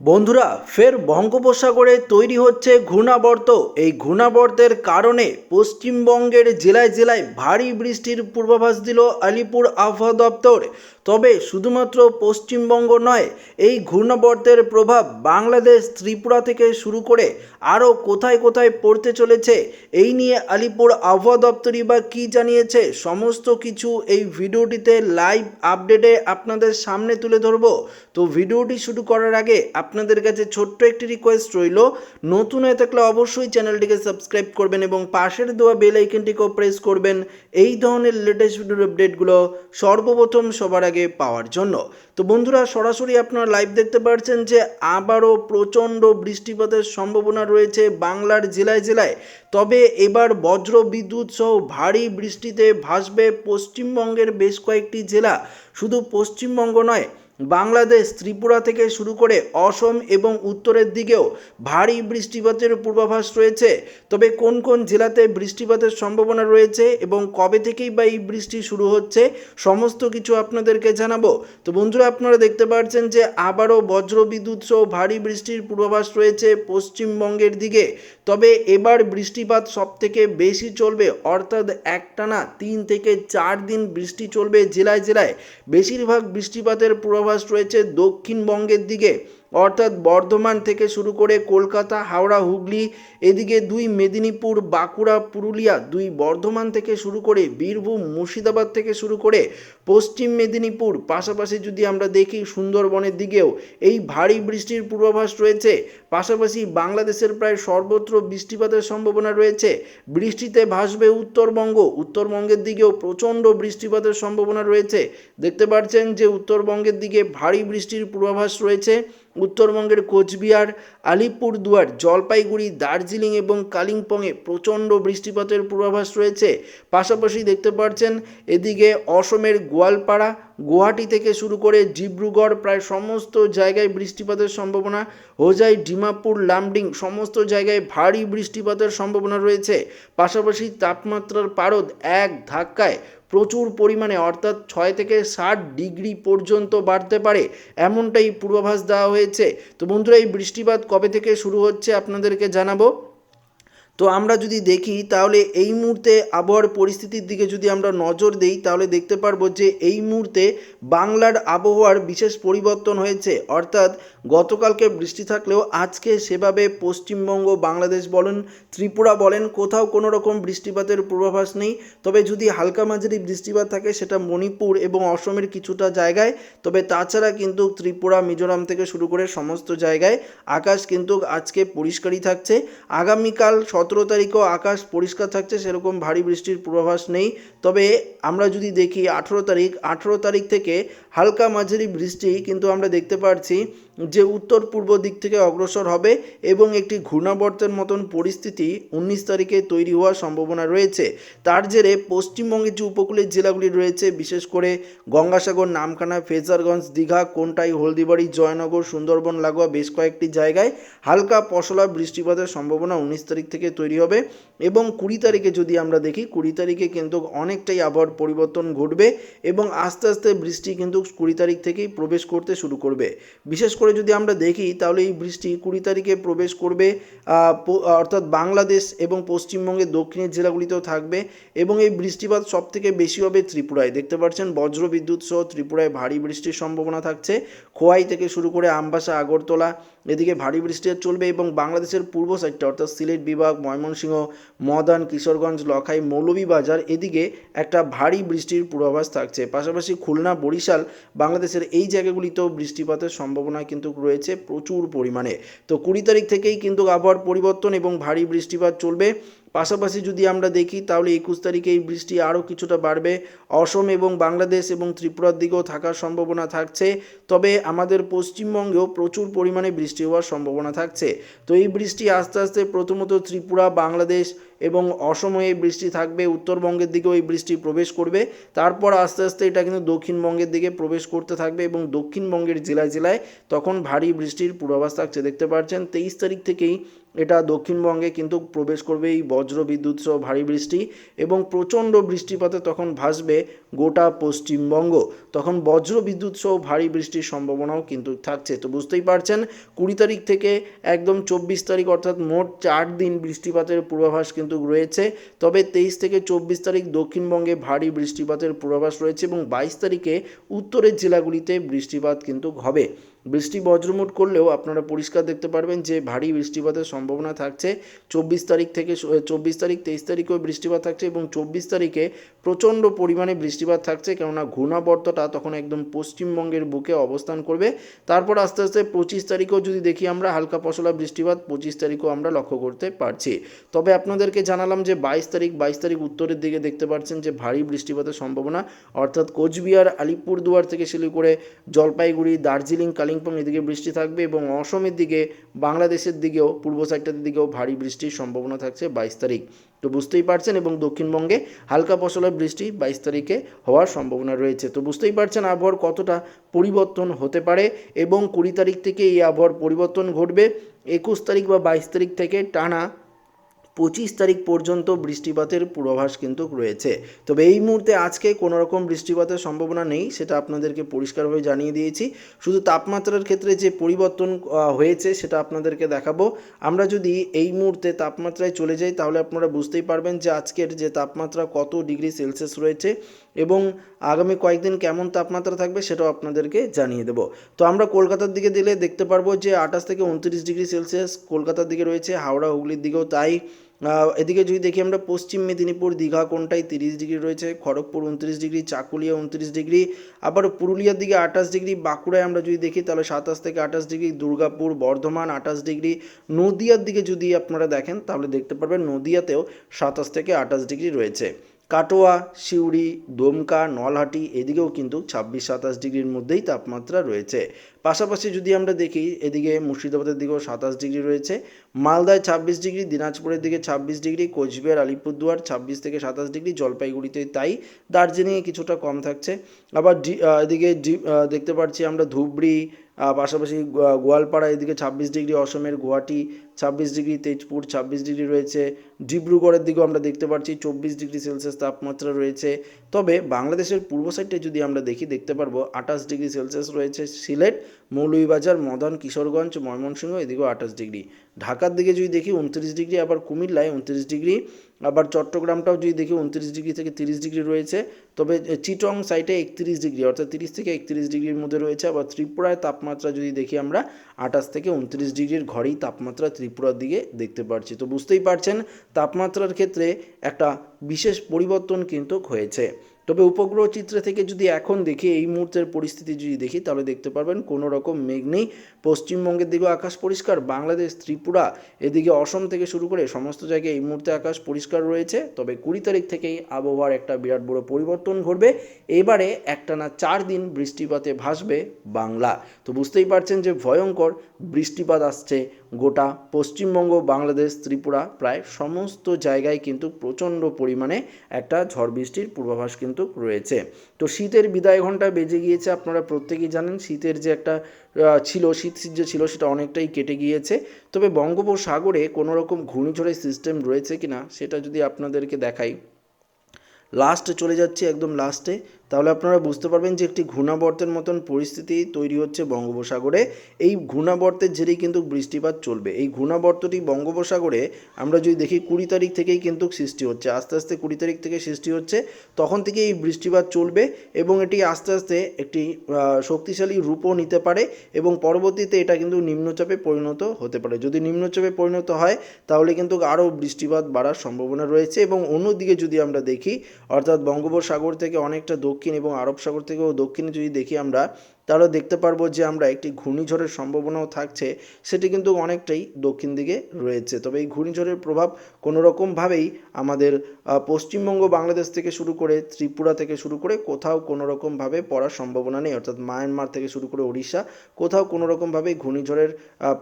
বন্ধুরা, ফের বঙ্গোপসাগরে তৈরি হচ্ছে ঘূর্ণাবর্ত। এই ঘূর্ণাবর্তের কারণে পশ্চিমবঙ্গের জেলায় জেলায় ভারী বৃষ্টির পূর্বাভাস দিল আলিপুর আবহাওয়া দপ্তর। তবে শুধুমাত্র পশ্চিমবঙ্গ নয়, এই ঘূর্ণাবর্তের প্রভাব বাংলাদেশ, ত্রিপুরা থেকে শুরু করে আরও কোথায় কোথায় পড়তে চলেছে, এই নিয়ে আলিপুর আবহাওয়া দপ্তরই বা কী জানিয়েছে, সমস্ত কিছু এই ভিডিওটিতে লাইভ আপডেটে আপনাদের সামনে তুলে ধরবো। তো ভিডিওটি শুরু করার আগে আপনাদের কাছে ছোট্ট একটি রিকোয়েস্ট রইল, নতুন হয়ে থাকলে অবশ্যই চ্যানেলটিকে সাবস্ক্রাইব করবেন এবং পাশের দেওয়া বেল আইকনটিকেও প্রেস করবেন, এই ধরনের লেটেস্ট ভিডিওর আপডেটগুলো সর্বপ্রথম সবার আগে পাওয়ার জন্য। তো বন্ধুরা, সরাসরি আপনারা লাইভ দেখতে পাচ্ছেন যে আবারও প্রচণ্ড বৃষ্টিপাতের সম্ভাবনা রয়েছে বাংলার জেলায় জেলায়। তবে এবার বজ্র বিদ্যুৎ সহ ভারী বৃষ্টিতে ভাসবে পশ্চিমবঙ্গের বেশ কয়েকটি জেলা। শুধু পশ্চিমবঙ্গ নয় বাংলাদেশ ত্রিপুরা থেকে শুরু করে অসম এবং উত্তরের দিকেও ভারী বৃষ্টিপাতের পূর্বাভাস রয়েছে। তবে কোন কোন জেলাতে বৃষ্টিপাতের সম্ভাবনা রয়েছে এবং কবে থেকেই বা এই বৃষ্টি শুরু হচ্ছে, সমস্ত কিছু আপনাদেরকে জানাব। তো বন্ধুরা, আপনারা দেখতে পাচ্ছেন যে আবারও বজ্রবিদ্যুৎ সহ ভারী বৃষ্টির পূর্বাভাস রয়েছে পশ্চিমবঙ্গের দিকে। তবে এবার বৃষ্টিপাত সব থেকে বেশি চলবে, অর্থাৎ একটানা তিন থেকে চার দিন বৃষ্টি চলবে জেলায় জেলায়। বেশিরভাগ বৃষ্টিপাতের পূর্বাভাস রয়েছে দক্ষিণবঙ্গের দিকে। অর্থাৎ বর্ধমান থেকে শুরু করে কলকাতা, হাওড়া, হুগলি, এদিকে দুই মেদিনীপুর, বাঁকুড়া, পুরুলিয়া, দুই বর্ধমান থেকে শুরু করে বীরভূম, মুর্শিদাবাদ থেকে শুরু করে পশ্চিম মেদিনীপুর। পাশাপাশি যদি আমরা দেখি সুন্দরবনের দিকেও এই ভারী বৃষ্টির পূর্বাভাস রয়েছে। পাশাপাশি বাংলাদেশের প্রায় সর্বত্র বৃষ্টিপাতের সম্ভাবনা রয়েছে। বৃষ্টিতে ভাসবে উত্তরবঙ্গ। উত্তরবঙ্গের দিকেও প্রচণ্ড বৃষ্টিপাতের সম্ভাবনা রয়েছে। দেখতে পাচ্ছেন যে উত্তরবঙ্গের দিকে ভারী বৃষ্টির পূর্বাভাস রয়েছে। উত্তরবঙ্গের কোচবিহার আলিপুরদুয়ার জলপাইগুড়ি, দার্জিলিং এবং কালিম্পংয়ে প্রচণ্ড বৃষ্টিপাতের পূর্বাভাস রয়েছে। পাশাপাশি দেখতে পাচ্ছেন এদিকে অসমের গোয়ালপাড়া গুয়াহাটি থেকে শুরু করে ডিব্রুগড়, প্রায় সমস্ত জায়গায় বৃষ্টিপাতের সম্ভাবনা। হোজাই, ডিমাপুর, লামডিং সমস্ত জায়গায় ভারী বৃষ্টিপাতের সম্ভাবনা রয়েছে। পাশাপাশি তাপমাত্রার পারদ এক ধাক্কায় প্রচুর পরিমাণে, অর্থাৎ ছয় থেকে ষাট ডিগ্রি পর্যন্ত বাড়তে পারে। এমনটাই পূর্বাভাস দেওয়া হয়েছে। তো বন্ধুরা, এই বৃষ্টিপাত কবে থেকে শুরু হচ্ছে আপনাদেরকে জানাব। তো আমরা যদি দেখি, তাহলে এই মুহূর্তে আবহাওয়ার পরিস্থিতির দিকে যদি আমরা নজর দিই, তাহলে দেখতে পারব যে এই মুহূর্তে বাংলার আবহাওয়ার বিশেষ পরিবর্তন হয়েছে। অর্থাৎ গতকালকে বৃষ্টি থাকলেও আজকে সেভাবে পশ্চিমবঙ্গ, বাংলাদেশ বলেন, ত্রিপুরা বলেন, কোথাও কোনো রকম বৃষ্টিপাতের পূর্বাভাস নেই। তবে যদি হালকা মাঝারি বৃষ্টিপাত থাকে, সেটা মণিপুর এবং অসমের কিছুটা জায়গায়। তবে তাছাড়া কিন্তু ত্রিপুরা, মিজোরাম থেকে শুরু করে সমস্ত জায়গায় আকাশ কিন্তু আজকে পরিষ্কারই থাকছে। আগামীকাল সতেরো তারিখও আকাশ পরিষ্কার থাকছে, সেরকম ভারী বৃষ্টির পূর্বাভাস নেই। তবে আমরা যদি দেখি আঠেরো তারিখ আঠেরো তারিখ থেকে হালকা মাঝারি বৃষ্টি কিন্তু আমরা দেখতে পাচ্ছি যে উত্তর পূর্ব দিক থেকে অগ্রসর হবে এবং একটি ঘূর্ণাবর্তের মতন পরিস্থিতি উনিশ তারিখে তৈরি হওয়ার সম্ভাবনা রয়েছে। তার জেরে পশ্চিমবঙ্গের যে উপকূলের জেলাগুলি রয়েছে, বিশেষ করে গঙ্গাসাগর, নামখানা, ফেজারগঞ্জ, দীঘা, কোনটাই, হলদিবাড়ি, জয়নগর, সুন্দরবন, লাগোয়া বেশ কয়েকটি জায়গায় হালকা পশলা বৃষ্টিপাতের সম্ভাবনা উনিশ তারিখ থেকে তৈরি হবে এবং কুড়ি তারিখে যদি আমরা দেখি, কুড়ি তারিখে কিন্তু অনেকটাই আবহাওয়ার পরিবর্তন ঘটবে এবং আস্তে আস্তে বৃষ্টি কিন্তু কুড়ি তারিখ থেকেই প্রবেশ করতে শুরু করবে। বিশেষ করে যদি আমরা দেখি, তাহলে এই বৃষ্টি কুড়ি তারিখে প্রবেশ করবে অর্থাৎ বাংলাদেশ এবং পশ্চিমবঙ্গের দক্ষিণের জেলাগুলিতেও থাকবে এবং এই বৃষ্টিপাত সব থেকে বেশি হবে ত্রিপুরায়। দেখতে পাচ্ছেন, বজ্র বিদ্যুৎ সহ ত্রিপুরায় ভারী বৃষ্টির সম্ভাবনা থাকছে। খোয়াই থেকে শুরু করে আমবাসা, আগরতলা, এদিকে ভারী বৃষ্টি চলবে এবং বাংলাদেশের পূর্ব সাইডটা অর্থাৎ সিলেট, বিভাগ, ময়মনসিংহ মদান কিশোরগঞ্জ লখাই মৌলভীবাজার এদিকে একটা ভারী বৃষ্টির পূর্বাভাস থাকছে। পাশাপাশি খুলনা, বরিশাল বাংলাদেশের এই জায়গাগুলিতেও বৃষ্টিপাতের সম্ভাবনা কিন্তু রয়েছে প্রচুর পরিমাণে। তো কুড়ি তারিখ থেকেই কিন্তু আবহাওয়ার পরিবর্তন এবং ভারী বৃষ্টিপাত চলবে। পাশাপাশি যদি আমরা দেখি, তাহলে একুশ তারিখে এই বৃষ্টি আরও কিছুটা বাড়বে। অসম এবং বাংলাদেশ এবং ত্রিপুরার দিকেও থাকার সম্ভাবনা থাকছে। তবে আমাদের পশ্চিমবঙ্গেও প্রচুর পরিমাণে বৃষ্টি হওয়ার সম্ভাবনা থাকছে। তো এই বৃষ্টি আস্তে আস্তে প্রথমত ত্রিপুরা, বাংলাদেশ এবং অসময়ে এই বৃষ্টি থাকবে। উত্তরবঙ্গের দিকেও এই বৃষ্টি প্রবেশ করবে। তারপর আস্তে আস্তে এটা কিন্তু দক্ষিণবঙ্গের দিকে প্রবেশ করতে থাকবে এবং দক্ষিণবঙ্গের জেলায় জেলায় তখন ভারী বৃষ্টির পূর্বাভাস থাকছে। দেখতে পাচ্ছেন, তেইশ তারিখ থেকেই এটা দক্ষিণবঙ্গে কিন্তু প্রবেশ করবে এই বজ্র বিদ্যুৎ সহ ভারী বৃষ্টি এবং প্রচণ্ড বৃষ্টিপাতে তখন ভাসবে গোটা পশ্চিমবঙ্গ। তখন বজ্র বিদ্যুৎ সহ ভারী বৃষ্টির সম্ভাবনাও কিন্তু থাকছে। তো বুঝতেই পারছেন, কুড়ি তারিখ থেকে একদম চব্বিশ তারিখ অর্থাৎ মোট চার দিন বৃষ্টিপাতের পূর্বাভাস কিন্তু রয়েছে। তবে তেইশ থেকে চব্বিশ তারিখ দক্ষিণবঙ্গে ভারী বৃষ্টিপাতের পূর্বাভাস রয়েছে এবং বাইশ তারিখে উত্তরের জেলাগুলিতে বৃষ্টিপাত কিন্তু হবে। বৃষ্টি বজ্রমুট করলেও আপনারা পরিষ্কার দেখতে পারবেন যে ভারী বৃষ্টিপাতের সম্ভাবনা থাকছে। চব্বিশ তারিখ থেকে চব্বিশ তারিখ, তেইশ তারিখেও বৃষ্টিপাত থাকছে এবং চব্বিশ তারিখে প্রচণ্ড পরিমাণে বৃষ্টিপাত থাকছে, কেননা ঘূর্ণাবর্তটা তখন একদম পশ্চিমবঙ্গের বুকে অবস্থান করবে। তারপর আস্তে আস্তে পঁচিশ তারিখেও যদি দেখি আমরা হালকা পশলা বৃষ্টিপাত, পঁচিশ তারিখও আমরা লক্ষ্য করতে পারছি। তবে আপনাদেরকে জানালাম যে বাইশ তারিখ বাইশ তারিখ উত্তরের দিকে দেখতে পাচ্ছেন যে ভারী বৃষ্টিপাতের সম্ভাবনা, অর্থাৎ কোচবিহার, আলিপুরদুয়ার থেকে শুরু করে জলপাইগুড়ি, দার্জিলিং কালিম্পং এদিকে বৃষ্টি থাকবে এবং অসমের দিকে, বাংলাদেশের দিকেও, পূর্ব সাইডটার দিকেও ভারী বৃষ্টির সম্ভাবনা থাকছে বাইশ তারিখ। তো বুঝতেই পারছেন এবং দক্ষিণবঙ্গে হালকা পশলা বৃষ্টি বাইশ তারিখে হওয়ার সম্ভাবনা রয়েছে। তো বুঝতেই পারছেন আবহাওয়ার কতটা পরিবর্তন হতে পারে এবং কুড়ি তারিখ থেকে এই আবহাওয়ার পরিবর্তন ঘটবে। একুশ তারিখ বা বাইশ তারিখ থেকে টানা পঁচিশ তারিখ পর্যন্ত বৃষ্টিপাতের পূর্বাভাস কিন্তু রয়েছে। তবে এই মুহূর্তে আজকে কোনো রকম বৃষ্টিপাতের সম্ভাবনা নেই, সেটা আপনাদেরকে পরিষ্কারভাবে জানিয়ে দিয়েছি। শুধু তাপমাত্রার ক্ষেত্রে যে পরিবর্তন হয়েছে সেটা আপনাদেরকে দেখাবো। আমরা যদি এই মুহূর্তে তাপমাত্রায় চলে যাই, তাহলে আপনারা বুঝতেই পারবেন যে আজকের যে তাপমাত্রা কত ডিগ্রি সেলসিয়াস রয়েছে এবং আগামী কয়েকদিন কেমন তাপমাত্রা থাকবে সেটাও আপনাদেরকে জানিয়ে দেবো। তো আমরা কলকাতার দিকে দিলে দেখতে পারব যে আঠাশ থেকে উনত্রিশ ডিগ্রি সেলসিয়াস কলকাতার দিকে রয়েছে, হাওড়া, হুগলির দিকেও তাই। এদিকে যদি দেখি আমরা পশ্চিম মেদিনীপুর, দীঘা কোনটায় তিরিশ ডিগ্রি রয়েছে, খড়গপুর উনত্রিশ ডিগ্রি, চাকুলিয়া উনত্রিশ ডিগ্রি, আবার পুরুলিয়ার দিকে আঠাশ ডিগ্রি, বাঁকুড়ায় আমরা যদি দেখি তাহলে সাতাশ থেকে আঠাশ ডিগ্রি, দুর্গাপুর, বর্ধমান আঠাশ ডিগ্রি, নদিয়ার দিকে যদি আপনারা দেখেন তাহলে দেখতে পারবেন নদিয়াতেও সাতাশ থেকে আঠাশ ডিগ্রি রয়েছে। কাটোয়া, সিউড়ি, দমকা, নলহাটি, এদিকেও কিন্তু ছাব্বিশ সাতাশ ডিগ্রির মধ্যেই তাপমাত্রা রয়েছে। পাশাপাশি যদি আমরা দেখি, এদিকে মুর্শিদাবাদের দিকেও সাতাশ ডিগ্রি রয়েছে, মালদায় ছাব্বিশ ডিগ্রি, দিনাজপুরের দিকে ছাব্বিশ ডিগ্রি, কোচবিহার, আলিপুরদুয়ার ছাব্বিশ থেকে সাতাশ ডিগ্রি, জলপাইগুড়িতে তাই দার্জিলিংয়ে কিছুটা কম থাকছে। আবার এদিকে দেখতে পাচ্ছি আমরা ধুবড়ি পাশাপাশি গোয়ালপাড়া, এদিকে ছাব্বিশ ডিগ্রি, অসমের গুয়াহাটি, ছাব্বিশ ডিগ্রি, তেজপুর ছাব্বিশ ডিগ্রি রয়েছে। ডিব্রুগড়ের দিকেও আমরা দেখতে পাচ্ছি চব্বিশ ডিগ্রি সেলসিয়াস তাপমাত্রা রয়েছে। তবে বাংলাদেশের পূর্ব সাইডে যদি আমরা দেখি, দেখতে পারব আঠাশ ডিগ্রি সেলসিয়াস রয়েছে সিলেট মৌলভীবাজার, মদন, কিশোরগঞ্জ, ময়মনসিংহ, এদিকেও আঠাশ ডিগ্রি। ঢাকার দিকে যদি দেখি উনত্রিশ ডিগ্রি, আবার কুমিল্লায় উনত্রিশ ডিগ্রি, আবার চট্টগ্রামটাও যদি দেখি উনত্রিশ ডিগ্রি থেকে তিরিশ ডিগ্রি রয়েছে, তবে চিটং সাইটে একত্রিশ ডিগ্রি, অর্থাৎ তিরিশ থেকে একত্রিশ ডিগ্রির মধ্যে রয়েছে, আবার ত্রিপুরায় তাপমাত্রা যদি দেখি আমরা, আঠাশ থেকে উনত্রিশ ডিগ্রির ঘরেই তাপমাত্রা ত্রিপুরার দিকে দেখতে পাচ্ছি তো বুঝতেই পারছেন, তাপমাত্রার ক্ষেত্রে একটা বিশেষ পরিবর্তন কিন্তু হয়েছে। তবে উপগ্রহ চিত্র থেকে যদি এখন দেখি, এই মুহূর্তের পরিস্থিতি যদি দেখি, তাহলে দেখতে পারবেন কোনো রকম মেঘ নেই। পশ্চিমবঙ্গের দিকেও আকাশ পরিষ্কার, বাংলাদেশ, ত্রিপুরা, এদিকে অসম থেকে শুরু করে সমস্ত জায়গায় এই মুহূর্তে আকাশ পরিষ্কার রয়েছে। তবে কুড়ি তারিখ থেকেই আবহাওয়ার একটা বিরাট বড় পরিবর্তন ঘটবে। এবারে একটানা চার দিন বৃষ্টিপাতে ভাসবে বাংলা। তো বুঝতেই পারছেন যে ভয়ঙ্কর বৃষ্টিপাত আসছে গোটা পশ্চিমবঙ্গ, বাংলাদেশ, ত্রিপুরা, প্রায় সমস্ত জায়গায় কিন্তু প্রচণ্ড পরিমাণে একটা ঝড় বৃষ্টির পূর্বাভাস কিন্তু রয়েছে। তো শীতের বিদায় ঘণ্টা বেজে গিয়েছে, আপনারা প্রত্যেকেই জানেন শীতের যে একটা ছিল, শীত শীত যে ছিল, সেটা অনেকটাই কেটে গিয়েছে। তবে বঙ্গোপসাগরে কোনো রকম ঘূর্ণিঝড়ের সিস্টেম রয়েছে কিনা, সেটা যদি আপনাদেরকে দেখাই। লাস্ট চলে যাচ্ছে, একদম লাস্টে তাহলে আপনারা বুঝতে পারবেন যে একটি ঘূর্ণাবর্তের মতন পরিস্থিতি তৈরি হচ্ছে বঙ্গোপসাগরে। এই ঘূর্ণাবর্তের জেরেই কিন্তু বৃষ্টিপাত চলবে। এই ঘূর্ণাবর্তটি বঙ্গোপসাগরে আমরা যদি দেখি কুড়ি তারিখ থেকেই কিন্তু সৃষ্টি হচ্ছে, আস্তে আস্তে কুড়ি তারিখ থেকে সৃষ্টি হচ্ছে, তখন থেকে এই বৃষ্টিপাত চলবে এবং এটি আস্তে আস্তে একটি শক্তিশালী রূপও নিতে পারে এবং পরবর্তীতে এটা কিন্তু নিম্নচাপে পরিণত হতে পারে। যদি নিম্নচাপে পরিণত হয়, তাহলে কিন্তু আরও বৃষ্টিপাত বাড়ার সম্ভাবনা রয়েছে এবং অন্যদিকে যদি আমরা দেখি, অর্থাৎ বঙ্গোপসাগর থেকে অনেকটা দক্ষিণ এবং আরব সাগর থেকেও দক্ষিণে যদি দেখি আমরা তাহলে দেখতে পারব যে আমরা একটি ঘূর্ণিঝড়ের সম্ভাবনাও থাকছে, সেটি কিন্তু অনেকটাই দক্ষিণ দিকে রয়েছে। তবে এই ঘূর্ণিঝড়ের প্রভাব কোনো রকমভাবেই আমাদের পশ্চিমবঙ্গ, বাংলাদেশ থেকে শুরু করে ত্রিপুরা থেকে শুরু করে কোথাও কোনো রকমভাবে পড়ার সম্ভাবনা নেই, অর্থাৎ মায়ানমার থেকে শুরু করে ওড়িশা, কোথাও কোনো রকমভাবে ঘূর্ণিঝড়ের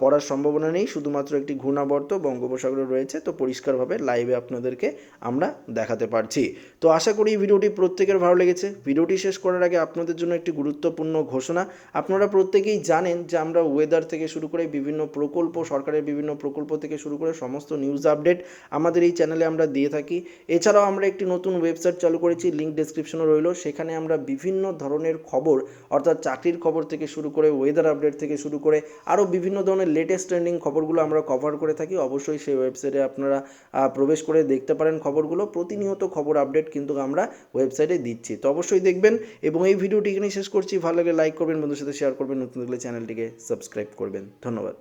পড়ার সম্ভাবনা নেই। শুধুমাত্র একটি ঘূর্ণাবর্ত বঙ্গোপসাগরে রয়েছে, তো পরিষ্কারভাবে লাইভে আপনাদেরকে আমরা দেখাতে পারছি। তো আশা করি ভিডিওটি প্রত্যেকের ভালো লেগেছে। ভিডিওটি শেষ করার আগে আপনাদের জন্য একটি গুরুত্বপূর্ণ ঘোষণা না, আপনারা প্রত্যেকেই জানেন যে আমরা ওয়েদার থেকে শুরু করে বিভিন্ন প্রকল্প, সরকারের বিভিন্ন প্রকল্প থেকে শুরু করে সমস্ত নিউজ আপডেট আমাদের এই চ্যানেলে আমরা দিয়ে থাকি। এছাড়াও আমরা একটি নতুন ওয়েবসাইট চালু করেছি লিঙ্ক ডেসক্রিপশনে রইল। সেখানে আমরা বিভিন্ন ধরনের খবর, অর্থাৎ চাকরির খবর থেকে শুরু করে ওয়েদার আপডেট থেকে শুরু করে আরও বিভিন্ন ধরনের লেটেস্ট ট্রেন্ডিং খবরগুলো আমরা কভার করে থাকি। অবশ্যই সেই ওয়েবসাইটে আপনারা প্রবেশ করে দেখতে পারেন খবরগুলো। প্রতিনিয়ত খবর আপডেট কিন্তু আমরা ওয়েবসাইটে দিচ্ছি। তো অবশ্যই দেখবেন এবং এই ভিডিওটি এখানেই শেষ করছি। ভালো লাগে লাইক করবেন বন্ধুর সাথে শেয়ার করবেন নতুন দেখলে চ্যানেলটিকে সাবস্ক্রাইব করবেন। ধন্যবাদ।